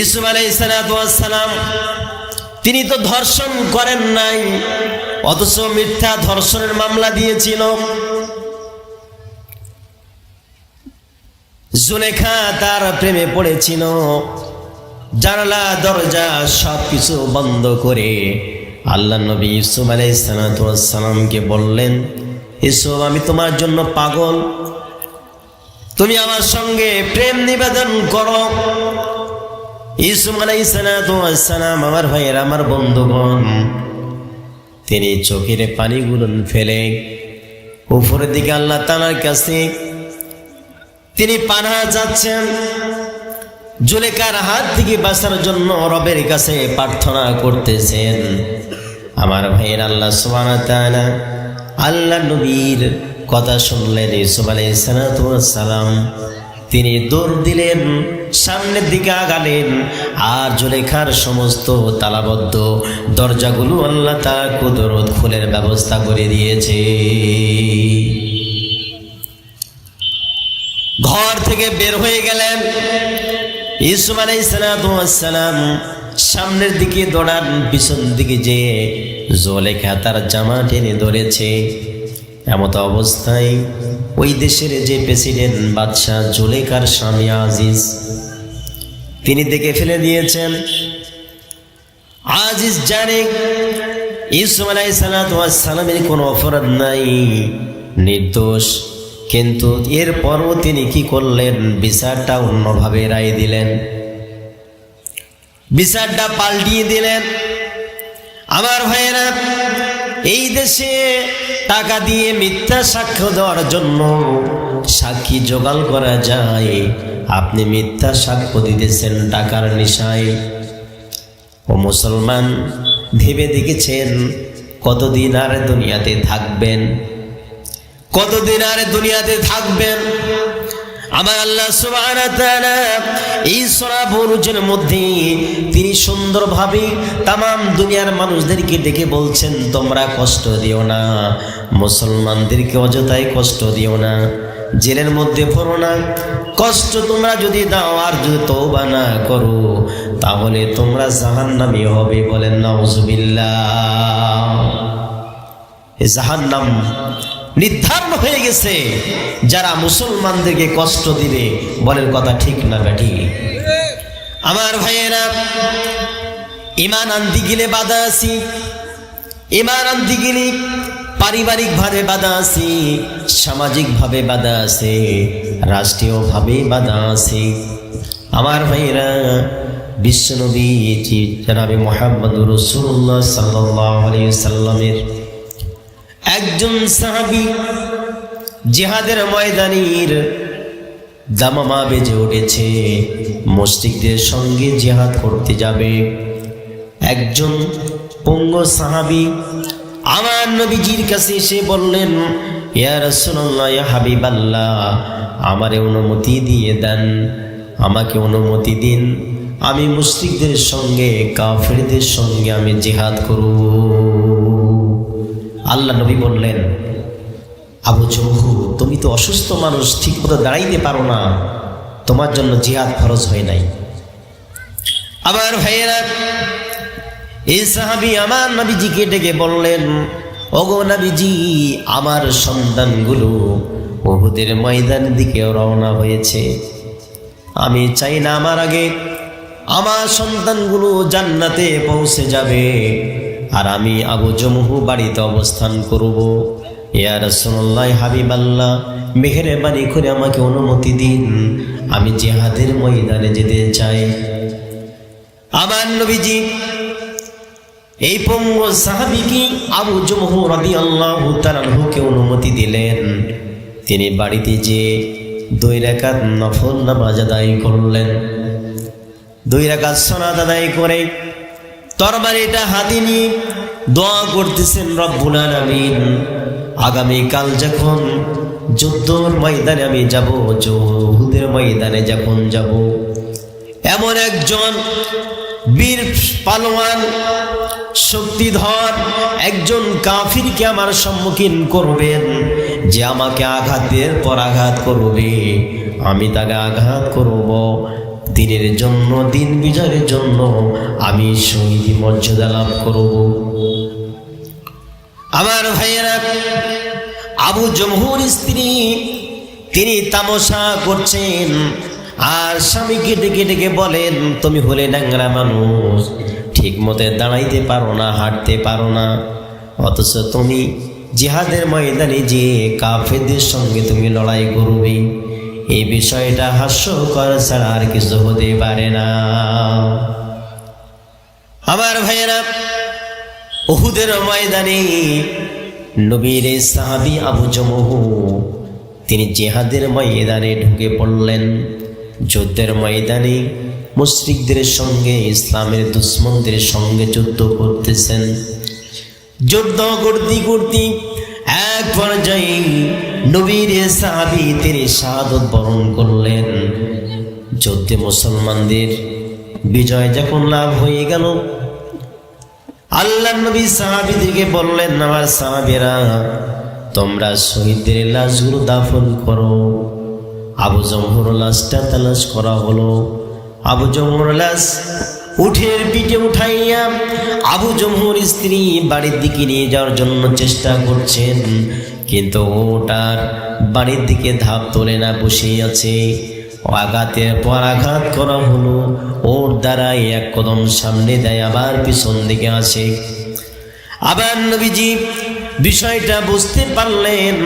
ইসুফ আলাইসালাম তিনি তো ধর্ষণ করেন নাই, অথচ মিথ্যা ধর্ষণের মামলা দিয়েছিল। জুলেখা তার প্রেমে পড়েছিল, জানালা, দরজা সব কিছু বন্ধ করে আল্লাহ নবী ইসুফ আলাইসালামকে বললেন ইসুফ আমি তোমার জন্য পাগল। তুমি আমার সঙ্গে প্রেম নিবেদন করো। ইসুফ আলাইসালাম আমার ভাইয়ের, আমার বন্ধুগণ। তিনি চোখের পানিগুলো ফেলে উপরের দিকে আল্লাহ তালার কাছে তিনি পানা যাচ্ছেন। জুলেকার হাত থেকে বাঁচার জন্য রবের কাছে প্রার্থনা করতেছেন। আমার ভাইয়ের আল্লাহ তাআলা আল্লাহ নবীর কথা শুনলেন। ইসুফ আলাইসালাম তিনি দৌড় দিলেন। সামনের দিকে আগালেন। আর জুলেখার সমস্ত তালাবদ্ধ দরজাগুলো আল্লাহ তার কুদরত ফুলের ব্যবস্থা করে দিয়েছে। ঘর থেকে বের হয়ে গেলেন। ইসুফ আলাইসালাম সামনের দিকে দৌড়ান, পিছন দিকে যেয়ে জলেখা তার জামা টেনে ধরেছে। এমত অবস্থায় ওই দেশের যে প্রেসিডেন্ট, বাদশাহ জুলেখার স্বামী আজিজ তিনি দেখে ফেলে দিয়েছেন। আজিজ জানে ইসুফ আলাইসালামের কোনো অপরাধ নাই, নির্দোষ। কিন্তু এরপরও তিনি কি করলেন? বিচারটা অন্যভাবে রায় দিলেন। বিচারটা পাল্টিয়ে দিলেন। আমার ভাইয়েরা, এই দেশে টাকা দিয়ে মিথ্যা সাক্ষ্য দেওয়ার জন্য সাক্ষী জোগাড় করা যায়। আপনি মিথ্যা সাক্ষ্য দিতেছেন, টাকার নেশায়। ও মুসলমান, ভেবে দেখেছেন কতদিন আর দুনিয়াতে থাকবেন? কতদিন আর দুনিয়াতে থাকবেন? আমার আল্লাহ তাআলা এই মধ্যে তিনি সুন্দরভাবে তাম দুনিয়ার মানুষদেরকে ডেকে বলছেন, তোমরা কষ্ট দিও না, মুসলমানদেরকে অযথায় কষ্ট দিও না। জেলের মধ্যে পড়ো না। কষ্ট তোমরা যদি দাও আর যদি তওবা না করো, তাহলে তোমরা জাহান্নামী হবে বলেন নাউজুবিল্লাহ। এই জাহান্নাম নির্ধারণ হয়ে গেছে। যারা মুসলমানদেরকে কষ্ট দিবে বলেন কথা ঠিক না ব্যাটি। আমার ভাইয়েরা ইমান আনতে গেলে বাধা আছি। ইমান আনতে গেলে পারিবারিকভাবে বাধা আছে সামাজিকভাবে বাধা আছে রাষ্ট্রীয়ভাবে বাধা আছে। আমার ভাইয়েরা বিশ্বনবী জানাবে মোহাম্মদ রসুল্লাহ সাল্লাহ সাল্লামের একজন সাহাবি জিহাদের ময়দানির দামামা বেজে উঠেছে। মস্তিকদের সঙ্গে জিহাদ করতে যাবে। একজন পঙ্গ সাহাবি আমার নবীজির কাছে এসে বললেন, ইয়া হাবিবাল্লাহ, আমারে অনুমতি দিয়ে দেন, আমাকে অনুমতি দিন। আমি মুসলিকদের সঙ্গে, কাফেরদের সঙ্গে আমি জিহাদ করব। আল্লাহ নবী বললেন, আবু জহু তুমি তো অসুস্থ মানুষ, ঠিক মতো দাঁড়াইতে পারো না। তোমার জন্য জিহাদ ফরজ হয় নাই। আবার ভাইয়েরা এই সাহাবি আমার নবীজিকে ডেকে বললেন, ওগো নবীজি, আমার সন্তানগুলো বহুদের ময়দান দিকে রওনা হয়েছে। আমি চাই না আমার আগে আমার সন্তানগুলো জান্নাতে পৌঁছে যাবে আর আমি আবু জমহু বাড়িতে অবস্থান করব। ইয়া রাসূলুল্লাহ, হাবিবাল্লাহ মেহেরবানি করে আমাকে অনুমতি দিন। আমি জিহাদের ময়দানে যেতে চাই। আমার নবীজি এই পঙ্গ সাহাবিকে আবু জমহু রাদিয়াল্লাহু তাআলাকে অনুমতি দিলেন? তিনি বাড়িতে যে দুই রাকাত নফল নামাজ আদায় করলেন। দুই রাকাত সনাত আদায় করে তরবারিটা হাতে নিয়ে দোয়া করতেছেন রব্বুল আলামিন। আগামীকাল যখন যুদ্ধর ময়দানে আমি যাব যুদ্ধের ময়দানে যখন যাব, এমন একজন বীর পালোয়ান, শক্তিধর, একজন কাফিরকে আমার সম্মুখীন করবেন, যে আমাকে আঘাতের পর আঘাত করবে। আমি তাকে আঘাত করব। দিনের জন্য, দিন বিজয়ের জন্য আমি শহীদ মর্যাদা লাভ করব। আমার ভাইয়েরা, আবু জমহুর স্ত্রী, তিনি তামসা করছেন। আর স্বামীকে ডেকে ডেকে বলেন, তুমি হলে ন্যাংরা মানুষ। ঠিক মতে দাঁড়াইতে পারো না, হাঁটতে পারো না। অথচ তুমি জিহাদের ময়দানে যে কাফেরদের সঙ্গে তুমি লড়াই করবে এই বিষয়টা হাস্যকর ছাড়া আর কিছু হতে পারে না। আমার ভাইয়েরা ওহুদের ময়দানে নবীর সাহাবি আবু জমহু তিনি জেহাদের ময়দানে ঢুকে পড়লেন। যুদ্ধের ময়দানে মুশরিকদের সঙ্গে, ইসলামের দুশ্মনদের সঙ্গে যুদ্ধ করতেছেন। যুদ্ধ করতে করতে এক পর্যায়ে নবীর সাহাবি তিনি শাহাদত বরণ করলেন। যুদ্ধে মুসলমানদের বিজয় যখন লাভ হয়ে গেল আল্লাহ নবী সাহাবিদেরকে বললেন, আমার সাহাবিরা, তোমরা শহীদদের লাশগুলো দাফন করো। আবু জমহুর লাশটা তালাশ করা হলো। আবু জমহুর লাশ উঠের পিঠে উঠাইয়া আবু জমহুর স্ত্রী বাড়ির দিকে নিয়ে যাওয়ার জন্য চেষ্টা করছেন, কিন্তু ওটার বাড়ির দিকে ধাপ তোলে না বসেই আছে। আঘাতের পর আঘাত করা হলো, ওর দ্বারাই এক কদম সামনে দেয়, আবার পিছন দিকে আসে। আবার নবীজি বিষয়টা বুঝতে পারলেন।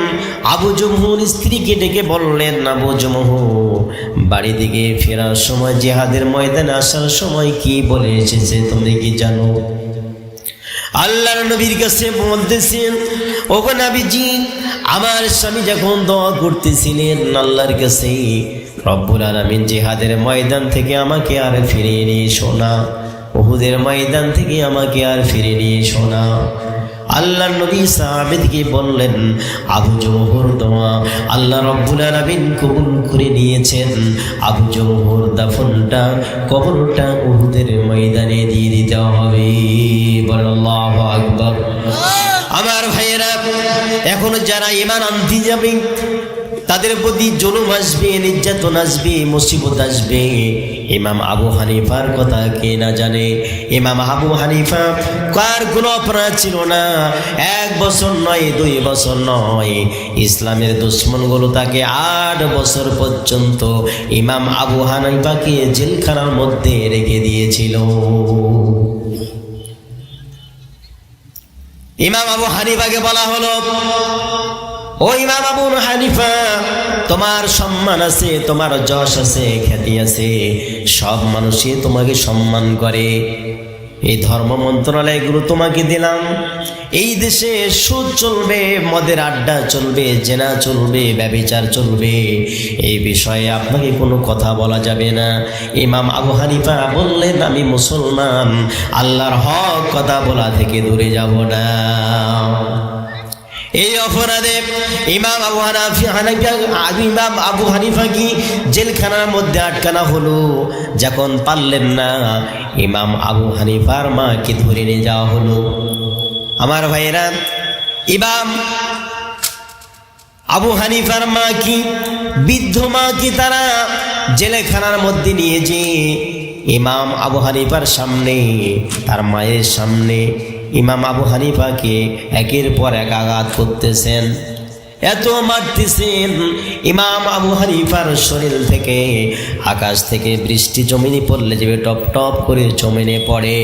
আবু জমহুর স্ত্রীকে ডেকে বললেন, আবু জমহু বাড়ি দিকে ফেরার সময় জেহাদের ময়দানে আসার সময় কি বলে এসেছে তুমি কি জানো? আল্লাহর নবীর কাছে বলতেছেন, ওগো নাবিজি, আমার স্বামী যখন দোয়া করতেছিলেন আল্লাহর কাছে, রব্বুল আলমিন জেহাদের ময়দান থেকে আমাকে আর ফিরিয়ে নিয়ে শোনা ওহুদের ময়দান থেকে আমাকে আর ফিরে নিয়ে শোনা আল্লাহ নবী সাহাবেদকে বললেন, আবু জহর দোয়া আল্লাহ রব্বুল আলমিন কবুল করে নিয়েছেন। আবু জহর দাফনটা কবরটা উহুদের ময়দানে দিয়ে দিতে হবে। আকবর আকবার। আমার ভাইয়েরা, এখন যারা ইমান আনতে যাবে তাদের প্রতি জুলুম আসবে, নির্যাতন আসবে, মুসিবত আসবে। ইমাম আবু হানিফার কথা কে না জানে? ইমাম আবু হানিফা, কার কোনো অপরাধ ছিল না? এক বছর নয়, দুই বছর নয়। ইসলামের দুশ্মনগুলো তাকে আট বছর পর্যন্ত ইমাম আবু হানিফাকে জেলখানার মধ্যে রেখে দিয়েছিল। ইমাম আবু হানিফাকে বলা হলো ও ইমাম আবু হানিফা, তোমার সম্মান আছে, তোমার যশ আছে, খ্যাতি আছে, সব মানুষই তোমাকে সম্মান করে। এই ধর্ম মন্ত্রণালয়গুলো তোমাকে দিলাম। এই দেশে সুদ চলবে, মদের আড্ডা চলবে, জেনা চলবে, ব্যবিচার চলবে। এই বিষয়ে আপনাকে কোনো কথা বলা যাবে না। ইমাম আবু হানিফা বললেন, আমি মুসলমান, আল্লাহর হক কথা বলা থেকে দূরে যাব না। এই অপরাধে ইমাম আবু হানাফি, হানিফা ইমাম আবু হানিফা কি জেলখানার মধ্যে আটকানা হলো? যখন পারলেন না, ইমাম আবু হানিফার মাকে ধরে নিয়ে যাওয়া হলো। আমার ভাইয়েরা, ইমাম আবু হানিফার মা কি, বৃদ্ধ মা কি তারা জেলেখানার মধ্যে নিয়ে যে ইমাম আবু হানিফার সামনে, তার মায়ের সামনে ইমাম আবু হানিফাকে একের পর এক আঘাত করতেছেন। এত মারতেছেন ইমাম আবু হানিফার শরীর থেকে, আকাশ থেকে বৃষ্টি জমিনে পড়লে যাবে টপ টপ করে জমিনে পড়ে।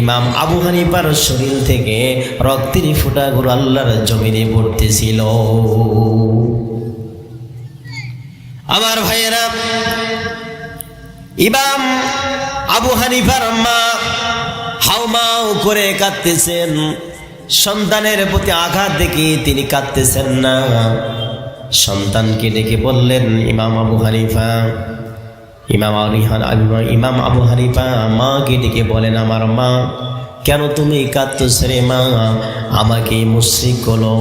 ইমাম আবু হানিফার শরীর থেকে রক্তের ফুটাগুলো আল্লাহর জমিনে পড়তেছিল। আমার ভাইয়েরা, ইমাম আবু হানিফার মা হাউমাউ করে কাঁদতেছেন। সন্তানের প্রতি আঘাত দেখে তিনি কাঁদতেছেন না। সন্তানকে ডেকে বললেন, ইমাম আবু হানিফা, ইমাম আলিহান ইমাম আবু হানিফা, মাকে ডেকে বলেন, আমার মা কেন তুমি কাঁদতেছ রে মা আমাকে মুশ্রিকগুলো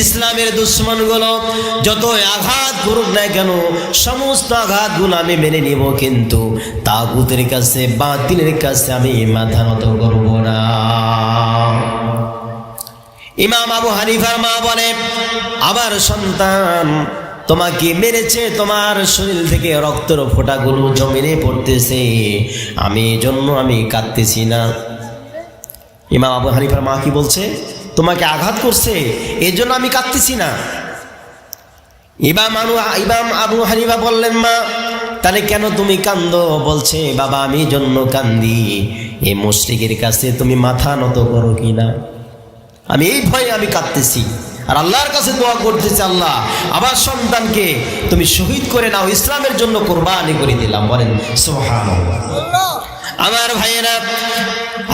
ইসলামের দুশ্মনগুলো যত আঘাত করুক না কেন, সমস্ত আঘাত আঘাতগুলো আমি মেনে নিব কিন্তু তাগুতের কাছে, বাতিলের কাছে আমি মাথা নত করব না। ইমাম আবু হানিফার মা বলে, আমার সন্তান, তোমাকে মেরেছে, তোমার শরীর থেকে রক্তের ফোঁটাগুলো জমিনে পড়তেছে। আমি জন্য আমি কাঁদতেছি না। ইমাম আবু হানিফার মা কি বলছে? তোমাকে আঘাত করছে এই জন্য আমি কাঁদতেছি না। ইমাম আনু ইমাম আবু হানিফা বললেন, মা, তাহলে কেন তুমি কান্দো বলছে, বাবা, আমি জন্য কান্দি। এই মুশরিকের কাছে তুমি মাথা নত করো কি না? আমি এই ভয়ে আমি কাঁদতেছি। আর আল্লাহর কাছে দোয়া করতেছি, আল্লাহ, আমার সন্তানকে তুমি শহীদ করে নাও, ইসলামের জন্য কোরবানি করে দিলাম। বলেন, সুবহানাল্লাহ। আমার ভাইয়েরা,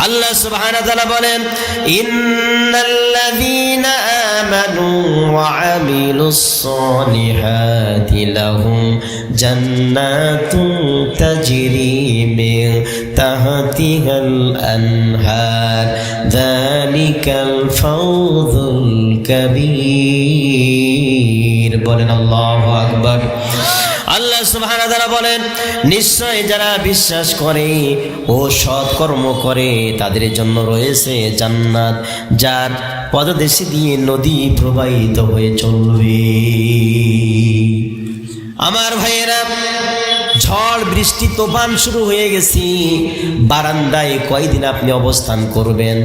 আল্লাহ সুবহানাহু ওয়া তাআলা বলেন, ইন্নাল্লাযীনা আমানু ওয়া আমিলুস সালিহাতি লাহুম জান্নাতুন তাজরি মিন তাহতিহাল আনহার। যালিকাল ফাওজুল কাবীর। বলেন আল্লাহু আকবার। আল্লাহ সুবহানাহু ওয়া বলেন নিশ্চয় যারা বিশ্বাস করে ও সৎ কর্ম করে, তাদের জন্য রয়েছে জান্নাত, যার পদদেশে দিয়ে নদী প্রবাহিত হয়ে চলবে। আমার ভাইয়েরা, ঝড়, বৃষ্টি, তোফান শুরু হয়ে গেছি। বারান্দায় কয়দিন আপনি অবস্থান করবেন?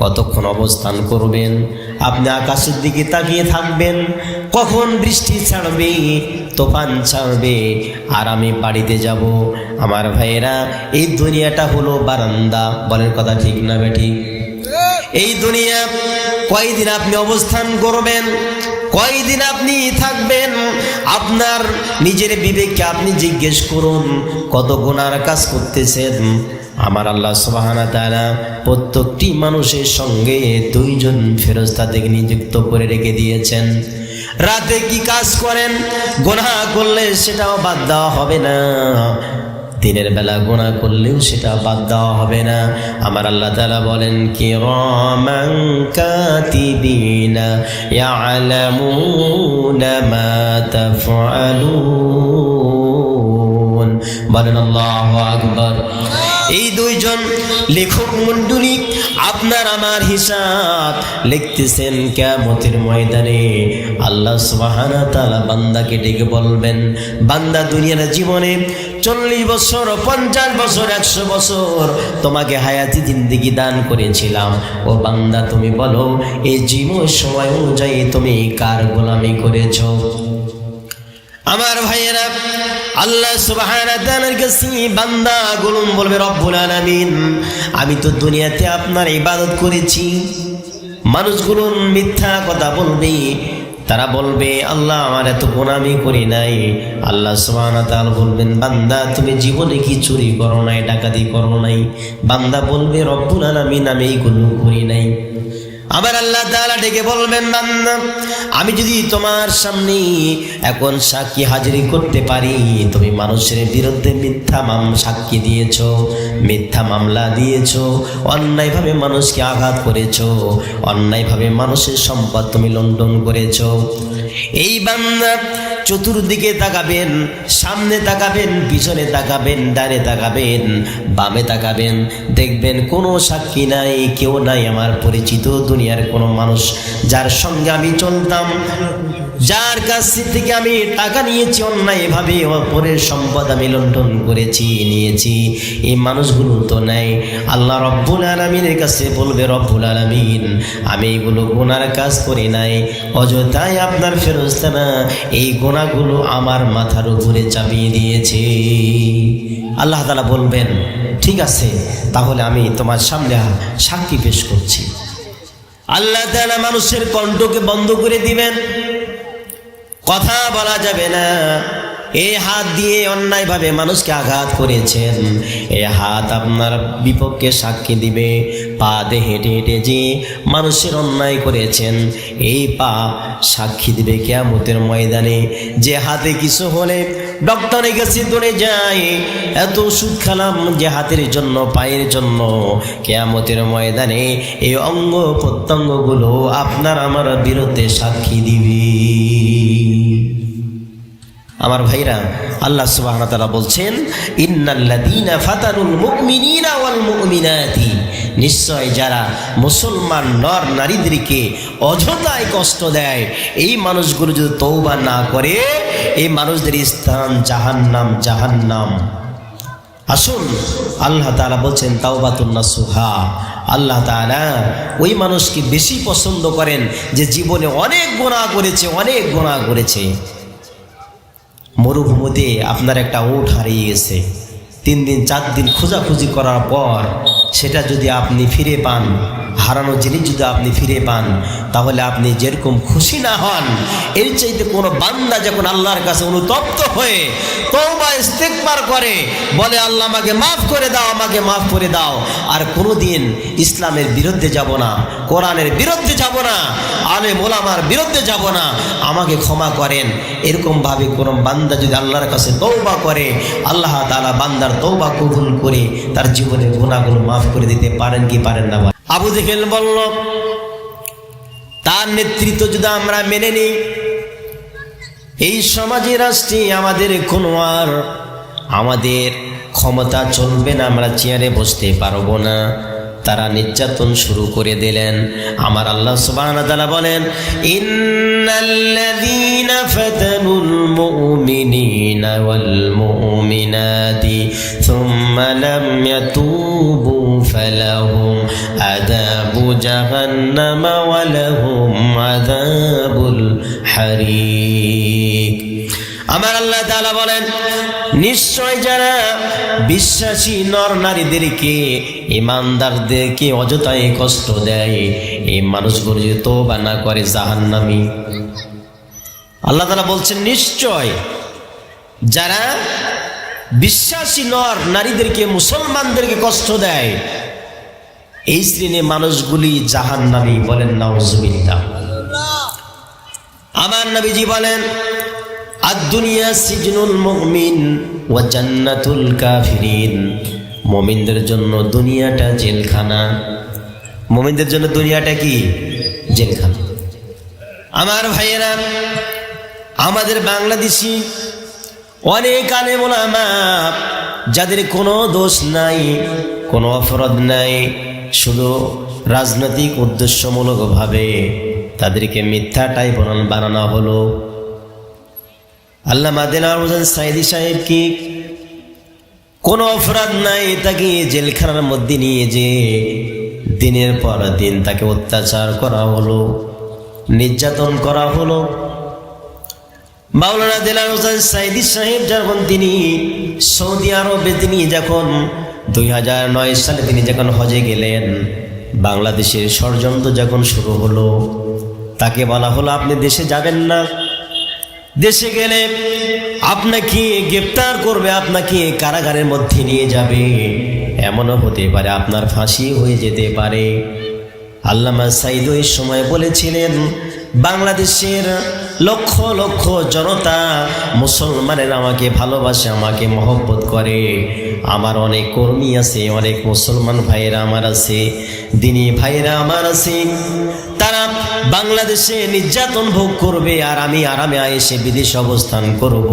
কতক্ষণ অবস্থান করবেন? আপনি আকাশের দিকে তাকিয়ে থাকবেন। কখন বৃষ্টি ছাড়বে, তোফান ছাড়বে, আর আমি বাড়িতে যাব। আমার ভাইয়েরা, এই দুনিয়াটা হলো বারান্দা। বলেন কথা ঠিক না বেঠিক এই দুনিয়া, কয়দিন আপনি অবস্থান করবেন? কয়দিন আপনি থাকবেন? আপনার নিজের বিবেককে আপনি জিজ্ঞেস করুন, কত গুণার কাজ করতেছেন? আমার আল্লাহ সুবাহানা তারা প্রত্যেকটি মানুষের সঙ্গে দুইজন ফেরস্তা থেকে নিযুক্ত করে রেখে দিয়েছেন। রাতে কি কাজ করেন? গোনা করলে সেটাও বাদ দেওয়া হবে না। দিনের বেলা গোনা করলেও সেটা বাদ দেওয়া হবে না। আমার আল্লাহ তালা বলেন কি তাফআলুন। বলেন, আল্লাহ আকবার। এই দুইজন লেখক মণ্ডলী আপনার আমার হিসাব লিখতেছেন কেমতের ময়দানে। আল্লাহ সুবহানা তাআলা বান্দাকে ডেকে বলবেন, বান্দা দুনিয়ার জীবনে চল্লিশ বছর, পঞ্চাশ বছর, একশো বছর তোমাকে হায়াতি জিন্দিগি দান করেছিলাম। ও বান্দা তুমি বলো, এই জীবন সময় অনুযায়ী তুমি কার গোলামি করেছ? আমার ভাইয়েরা, আল্লাহ সুবহানাহু কাছে বান্দা গুলুম বলবে, রব্বুল আলামিন, আমি তো দুনিয়াতে আপনার ইবাদত করেছি। মানুষগুলো মিথ্যা কথা বলবে। তারা বলবে, আল্লাহ আমার এত গোনামি করি নাই। আল্লাহ সুবহানাহু তাআলা বলবেন, বান্দা, তুমি জীবনে কি চুরি করো নাই, ডাকাতি করো নাই? বান্দা বলবে, রব্বুল আলামিন, আমি এইগুলো করি নাই। আবার আল্লাহ তাআলা ডেকে বলবেন, বান্দা, আমি যদি তোমার সামনে এখন সাক্ষী হাজিরি করতে পারি, তুমি মানুষের বিরুদ্ধে মিথ্যা মাম, সাক্ষী দিয়েছ, মিথ্যা মামলা দিয়েছ, অন্যায়ভাবে মানুষকে আঘাত করেছ, অন্যায়ভাবে মানুষের সম্পদ তুমি লন্ডন করেছ। এই বান্দা, চতুর্দিকে তাকাবেন, সামনে তাকাবেন, পিছনে তাকাবেন, ডানে তাকাবেন, বামে তাকাবেন, দেখবেন কোনো সাক্ষী নাই, কেউ নাই আমার পরিচিত দুনিয়ার কোনো মানুষ, যার সঙ্গে আমি চলতাম, যার কাছ থেকে আমি টাকা নিয়েছি অন্যায়ভাবে অপরের সম্পদ আমি লন্ডন করেছি, নিয়েছি। এই মানুষগুলো তো নেই। আল্লাহ রব্বুল আলমিনের কাছে বলবে, রব্বুল আলমিন, আমি এগুলো গুনার কাজ করি নাই। অযথায় আপনার ফেরস্তানা এই গোনাগুলো আমার মাথার উপরে চাপিয়ে দিয়েছে। আল্লাহ তালা বলবেন, ঠিক আছে, তাহলে আমি তোমার সামনে সাক্ষী পেশ করছি। আল্লাহ তালা মানুষের কণ্ঠকে বন্ধ করে দিবেন। কথা বলা যাবে না। এই হাত দিয়ে অন্যায়ভাবে মানুষকে আঘাত করেছেন। এই হাত আপনার বিপক্ষে সাক্ষী দিবে। পা দিয়ে হেঁটে হেঁটে যে মানুষের অন্যায় করেছেন, এই পা সাক্ষী দিবে কেয়ামতের ময়দানে। যে হাতে কিছু হলে ডক্টরের কাছে দৌড়ে যায়। এত ওষুধ খেলাম যে হাতের জন্য, পায়ের জন্য। কেয়ামতের ময়দানে এই অঙ্গ প্রত্যঙ্গগুলো আপনার আমার বিরুদ্ধে সাক্ষী দিবে। আমার ভাইরা, আল্লাহ ওয়া তাআলা বলছেন, ইন্নাল্লাযীনা ফাতানুল মুমিনিনা ওয়াল মুমিনাতি। নিশ্চয় যারা মুসলমান নর নারীদেরকে অযথায় কষ্ট দেয়, এই মানুষগুলো যদি তৌবা না করে, এই মানুষদের স্থান জাহান্নাম জাহান্নাম। আসুন, আল্লাহ তালা বলছেন তাওবাতুন্না সুহা আল্লাহ তাআলা ওই মানুষকে বেশি পছন্দ করেন যে জীবনে অনেক গোনা করেছে, অনেক গোনা করেছে। মরুভূমিতে আপনার একটা উট হারিয়ে গেছে। তিন দিন, চার দিন খোঁজাখুঁজি করার পর সেটা যদি আপনি ফিরে পান হারানো জিনিস যদি আপনি ফিরে পান, তাহলে আপনি যেরকম খুশি না হন, এর চাইতে কোনো বান্দা যখন আল্লাহর কাছে অনুতপ্ত হয়ে তওবা ইস্তেকবার করে, বলে, আল্লাহ, আমাকে মাফ করে দাও, আমাকে মাফ করে দাও। আর কোনোদিন ইসলামের বিরুদ্ধে যাব না, কোরআনের বিরুদ্ধে যাব না আলে মোলামার বিরুদ্ধে যাব না। আমাকে ক্ষমা করেন। এরকমভাবে কোনো বান্দা যদি আল্লাহর কাছে তৌবা করে, আল্লাহ তাআলা বান্দার তৌবা কবুল করে, তার জীবনের গুণাগুলো মাফ করে দিতে পারেন কি পারেন না আবু দেখেল বলল, তার নেতৃত্ব যদি আমরা মেনে নিই, এই সমাজে রাষ্ট্রে আমাদের কোনো আর আমাদের ক্ষমতা চলবে না, আমরা চেয়ারে বসতে পারব না। তারা নির্যাতন শুরু করে দিলেন। আমার আল্লাহ ওয়া বলেন, ইন্নাল্লাযীনা ফাতানুল মুমিনিনা ওয়াল মুমিনাতি আযাবু জাহান্নাম ওয়া লাহুম আযাবুল হারিক আমার আল্লাহ তাআলা বলেন, নিশ্চয় যারা বিশ্বাসী নর নারীদেরকে ইমানদারদেরকে অযথায় কষ্ট দেয়, এই মানুষগুলো যদি তওবা না করে জাহান্নামী। আল্লাহ তাআলা বলছেন, নিশ্চয় যারা বিশ্বাসী নর নারীদেরকে, মুসলমানদেরকে কষ্ট দেয় এই শ্রেণির মানুষগুলি জাহান্নামী বলেন নাউজুবিল্লাহ। আমার নবীজি বলেন, আদ-দুনিয়া সিজনুল মুমিন ওয়া জান্নাতুল কাফিরিন। মুমিনদের জন্য দুনিয়াটা জেলখানা। মুমিনদের জন্য দুনিয়াটা কি? জেলখানা। আমার ভাইয়েরা, আমাদের বাংলাদেশি অনেক আলেম ওলামা যাদের কোনো দোষ নাই, কোনো অপরাধ নাই শুধু রাজনৈতিক উদ্দেশ্যমূলকভাবে তাদেরকে মিথ্যা টাইপ বানানো হলো। আল্লাহ হোসেন সাইদি সাহেব কি কোনো অপরাধ নাই তাকে জেলখানার মধ্যে নিয়ে যে দিনের পর দিন তাকে অত্যাচার করা হলো, নির্যাতন করা হলো। মাওলানা দিলার হোসেন সাইদি সাহেব যখন তিনি সৌদি আরবে তিনি যখন দুই নয় সালে তিনি যখন হজে গেলেন, বাংলাদেশের ষড়যন্ত্র যখন শুরু হলো, তাকে বলা হলো, আপনি দেশে যাবেন না। দেশে গেলে আপনাকে গ্রেপ্তার করবে, আপনাকে কারাগারের মধ্যে নিয়ে যাবে। এমনও হতে পারে, আপনার ফাঁসি হয়ে যেতে পারে। আল্লামা সাইদ ওই সময় বলেছিলেন বাংলাদেশের লক্ষ লক্ষ জনতা মুসলমানের আমাকে ভালোবাসে, আমাকে মহব্বত করে। আমার অনেক কর্মী আছে, অনেক মুসলমান ভাইয়েরা আমার আছে, দিনী ভাইয়েরা আমার আছে। তারা বাংলাদেশে নির্যাতন ভোগ করবে আর আমি আরামে এসে বিদেশে অবস্থান করব।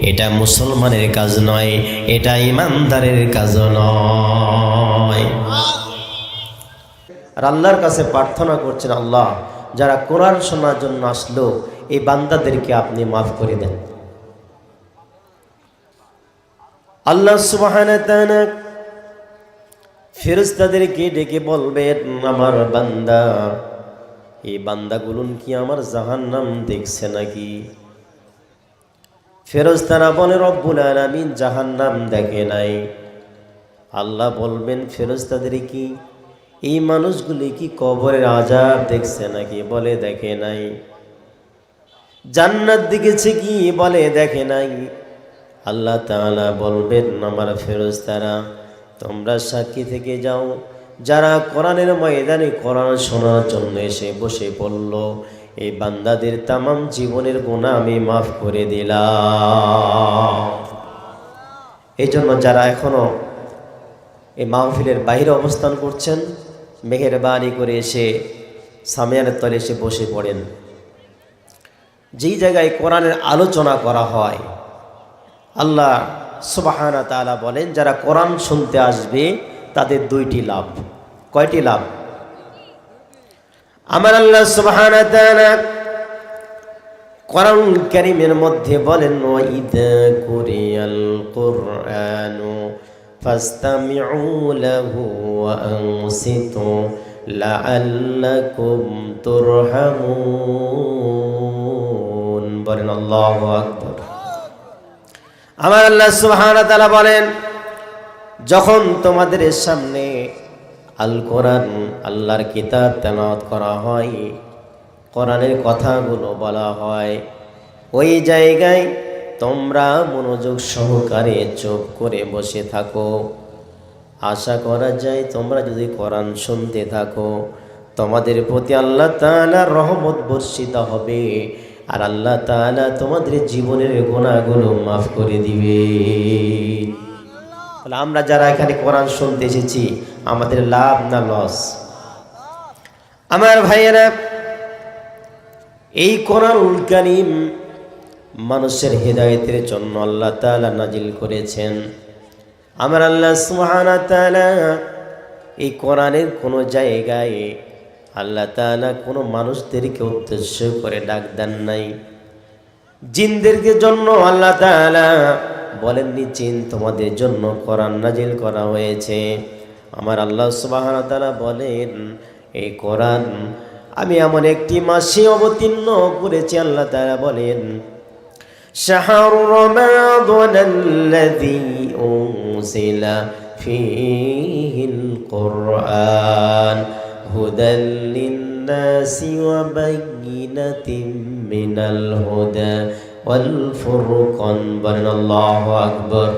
এটা মুসলমানের কাজ নয়, এটা ইমানদারের কাজ নয়। আর আল্লাহর কাছে প্রার্থনা করছেন আল্লাহ যারা কোরআন শোনার জন্য আসলো, এই বান্দাদেরকে আপনি মাফ করে দেন। আল্লাহ সুবহান ফেরেশতাদেরকে ডেকে বলবেন, আমার বান্দা, এই বান্দা বান্দাগুলুন কি আমার জাহান নাম দেখছে নাকি? ফেরস্তারা বলে, রব্বুল আলামিন জাহান্নাম দেখে নাই। আল্লাহ বলবেন ফেরস্তাদের কি এই মানুষগুলি কি কবরের আজাব দেখছে নাকি? বলে দেখে নাই। জান্নাত দেখেছে কি বলে দেখে নাই। আল্লাহ তাআলা বলবেন, আমার ফেরস্তারা তোমরা সাক্ষী থেকে যাও। যারা কোরআনের ময়দানে কোরআন শোনার জন্য এসে বসে পড়ল, এই বান্দাদের তামাম জীবনের গুণা আমি মাফ করে দিলাম। এই জন্য যারা এখনও এই মাহফিলের বাইরে অবস্থান করছেন মেঘের বাড়ি করে এসে সামিয়ানের তলে এসে বসে পড়েন। যেই জায়গায় কোরআনের আলোচনা করা হয়, আল্লাহ সুবাহানা তাআলা বলেন, যারা কোরআন শুনতে আসবে, তাদের দুইটি লাভ। কয়টি লাভ? আমার আল্লাহ সুবহানাহু ওয়া তাআলা কোরআন কারীমের মধ্যে বলেন ওয়াইদা কুরিয়াল কুরআনু লাহু ওয়া আনসিতু লাআল্লাকুম তুরহামুন বলেন আল্লাহু আকবার। আমার আল্লাহ সুবহানাহু ওয়া তাআলা বলেন, যখন তোমাদের সামনে আল কোরআন আল্লাহর কিতাব তেলাওয়াত করা হয়, কোরআনের কথাগুলো বলা হয়, ওই জায়গায় তোমরা মনোযোগ সহকারে চুপ করে বসে থাকো। আশা করা যায় তোমরা যদি কোরআন শুনতে থাকো, তোমাদের প্রতি আল্লাহ তাআলা রহমত বর্ষিত হবে আর আল্লাহ তাআলা তোমাদের জীবনের গোনাগুলো মাফ করে দিবে। তাহলে আমরা যারা এখানে কোরআন শুনতে এসেছি, আমাদের লাভ না লস? আমার ভাইয়েরা, এই কোরআন কারিম মানুষের হৃদায়তের জন্য আল্লাহ তাআলা নাজিল করেছেন। আমার আল্লাহ সুবহানাহু তালা এই কোরআনের কোনো জায়গায় আল্লাহ তাআলা কোনো মানুষদেরকে উদ্দেশ্য করে ডাক দেন নাই। জিনদেরকে জন্য আল্লাহ তাআলা বলেননি, জিন তোমাদের জন্য কোরআন নাজিল করা হয়েছে। আমার আল্লাহ সুবহানাহু তালা বলেন, এই কোরআন আমি এমন একটি মাসে অবতীর্ণ করেছি। আল্লাহ তালা বলেন شهر رمضان الذي أنزل فيه القرآن هدى للناس وبينة من الهدى والفرقان بل الله أكبر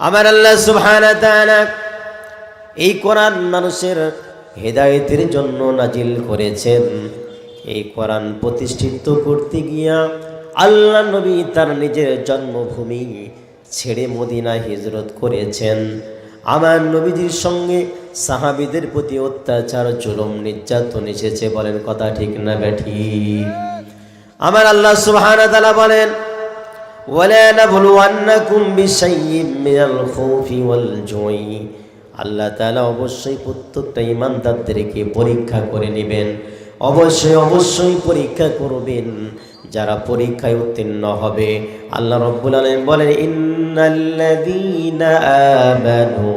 আমার আল্লাহ সুবহানাহু ওয়া তাআলা এই কোরআন মানুষের হেদায়েতের জন্য নাজিল করেছেন এই কোরআন প্রতিষ্ঠিত করতে গিয়া আল্লাহ নবী তার নিজের জন্মভূমি ছেড়ে মদিনা হিজরত করেছেন। আমার নবীজির সঙ্গে সাহাবিদের প্রতি অত্যাচার, জুলুম, নির্যাতন এসেছে বলেন কথা ঠিক না ব্যাঠি আমার আল্লাহ সুবহানাহু ওয়া তাআলা বলেন আল্লাহ তাআলা অবশ্যই প্রত্যেকটা ইমানদারদেরকে পরীক্ষা করে নেবেন। অবশ্যই অবশ্যই পরীক্ষা করবেন। যারা পরীক্ষায় উত্তীর্ণ হবে, আল্লাহ রব্বুল আলম বলেন, ইন্নাল্লাযীনা আমানু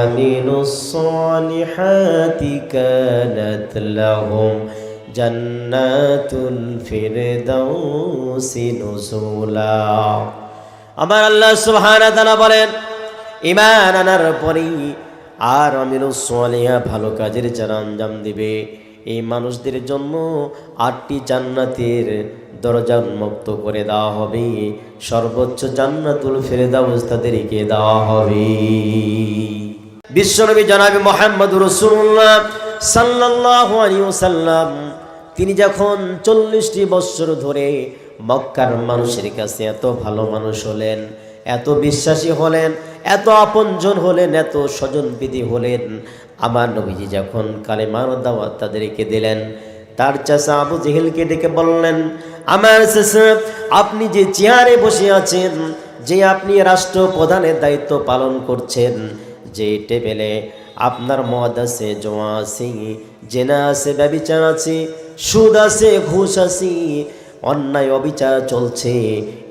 আমিলুস সালিহাতি কানাত লাহুম জান্নাতুল ফিরদাউসি নুজুলা। আমার আল্লাহ সুবহানাহু ওয়া তাআলা বলেন, ঈমান আনার পরেই আর আমিলুস সালিহা ভালো কাজের যারা আঞ্জাম দিবে। এই মানুষদের জন্য আটটি জান্নাতের দরজা উন্মুক্ত করে দেওয়া হবে। সর্বোচ্চ জান্নাতুল ফেরেদাউস তাদেরকে দেওয়া হবে। বিশ্বনবী জনাবি মোহাম্মদ রসুল্লাহ ওয়াসাল্লাম, তিনি যখন চল্লিশটি বৎসর ধরে মক্কার মানুষের কাছে এত ভালো মানুষ হলেন, এত বিশ্বাসী হলেন এত আপনজন হলেন, এত স্বজনবিধি হলেন। আমার নবীজি যখন কালেমার দাওয়াত তাদেরকে দিলেন, তার চাষা আবু জেহেলকে ডেকে বললেন, আমার আপনি যে চেয়ারে বসে আছেন, যে আপনি রাষ্ট্র প্রধানের দায়িত্ব পালন করছেন, যে টেবিলে আপনার মদ আছে, জোয়া আছে, জেনা আছে, ব্যবিচার আছে, সুদ আছে, ঘুষ আছে অন্যায় অবিচার চলছে,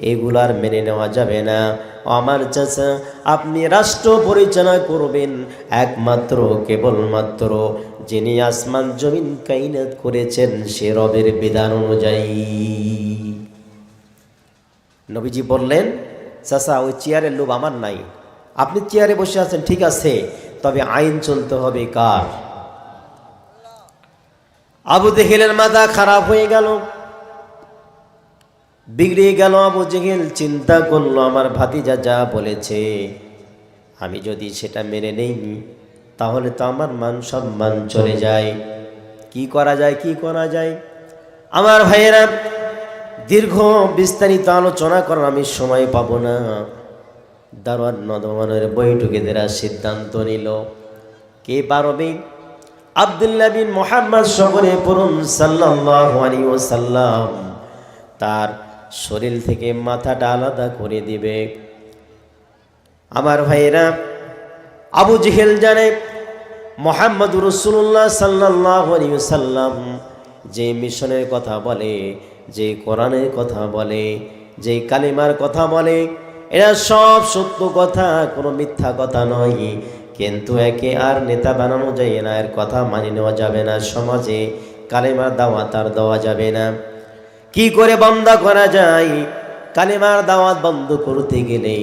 এগুলার মেনে নেওয়া যাবে না। আমার চাচা, আপনি রাষ্ট্র পরিচালনা করবেন, একমাত্র, কেবলমাত্র যিনি আসমান জমিন কাইনাত করেছেন, সে রবের বিধান অনুযায়ী। নবীজি বললেন, চাচা, ওই চেয়ারের লোভ আমার নাই। আপনি চেয়ারে বসে আছেন, ঠিক আছে, তবে আইন চলতে হবে কার? আবু দেহেলের মাথা খারাপ হয়ে গেল। বিগড়ে গেল আবু জেহেল, চিন্তা করল, আমার ভাতিজা যা বলেছে, আমি যদি সেটা মেনে নেই, তাহলে তো আমার মান সম্মান চলে যায়। কি করা যায়, কি করা যায়? আমার ভাইয়েরা, দীর্ঘ বিস্তারিত আলোচনা করার আমি সময় পাবো না। দারোয়ান নদমানের বৈঠকেদেরা সিদ্ধান্ত নিল। কে পারবে? আবদুল্লাহ বিন মোহাম্মদ শহরে পড়ুন সাল্লাল্লাহু আলাইহি ওয়াসাল্লাম। তার শরীর থেকে মাথাটা আলাদা করে দিবে। আমার ভাইয়েরা, আবু জেহেল জানে, মোহাম্মদ রসুল্লাহ সাল্লাহ সাল্লাম যে মিশনের কথা বলে, যে কোরআনের কথা বলে, যে কালিমার কথা বলে, এরা সব সত্য কথা, কোনো মিথ্যা কথা নয়। কিন্তু একে আর নেতা বানানো যায় না, এর কথা মানি নেওয়া যাবে না, সমাজে কালিমার দাওয়াত আর দেওয়া যাবে না। কি করে বন্ধ করা যায়? কালিমার দাওয়াত বন্ধ করতে গেলে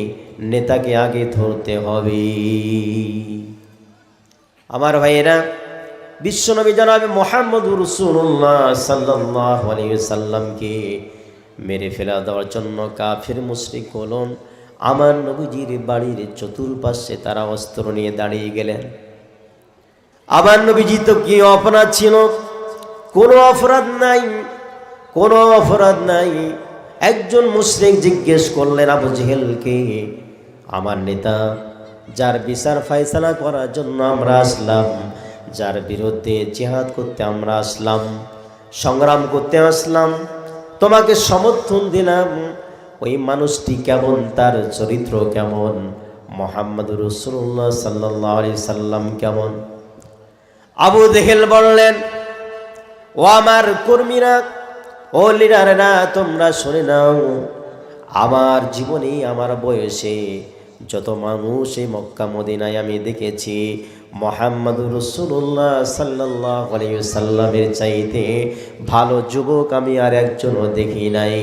নেতাকে আগে ধরতে হবে। আমার ভাইয়েরা, বিশ্বনবী জনাবে মোহাম্মদ রসুল্লাহ সাল্লাহ সাল্লামকে মেরে ফেলা দেওয়ার জন্য কাফির, মুশরিক হলন আমার নবীজির বাড়ির চতুর্পাশে তারা অস্ত্র নিয়ে দাঁড়িয়ে গেলেন। আমার নবীজি তো কি অপরাধ ছিল? কোনো অপরাধ নাই। কোনো অপরাধ নাই। একজন মুসলিম জিজ্ঞেস করলেন, আবু জেহেলকে আমার নেতা, যার বিচার ফায়সালা করার জন্য আমরা আসলাম, যার বিরুদ্ধে জেহাদ করতে আমরা আসলাম, সংগ্রাম করতে আসলাম, তোমাকে সমর্থন দিলাম। ওই মানুষটি কেমন, তার চরিত্র কেমন? মোহাম্মদ রসুল্লাহ সাল্লাহ আলি সাল্লাম কেমন? আবু দেহেল বললেন, ও আমার কর্মীরা ও লিডারেরা, তোমরা শুনে নাও, আমার জীবনে, আমার বয়সে যত মানুষ এই মক্কা মদিনায় আমি দেখেছি, মোহাম্মদ রসুল্লাহ সাল্লাহ সাল্লামের চাইতে ভালো যুবক আমি আর একজনও দেখি নাই।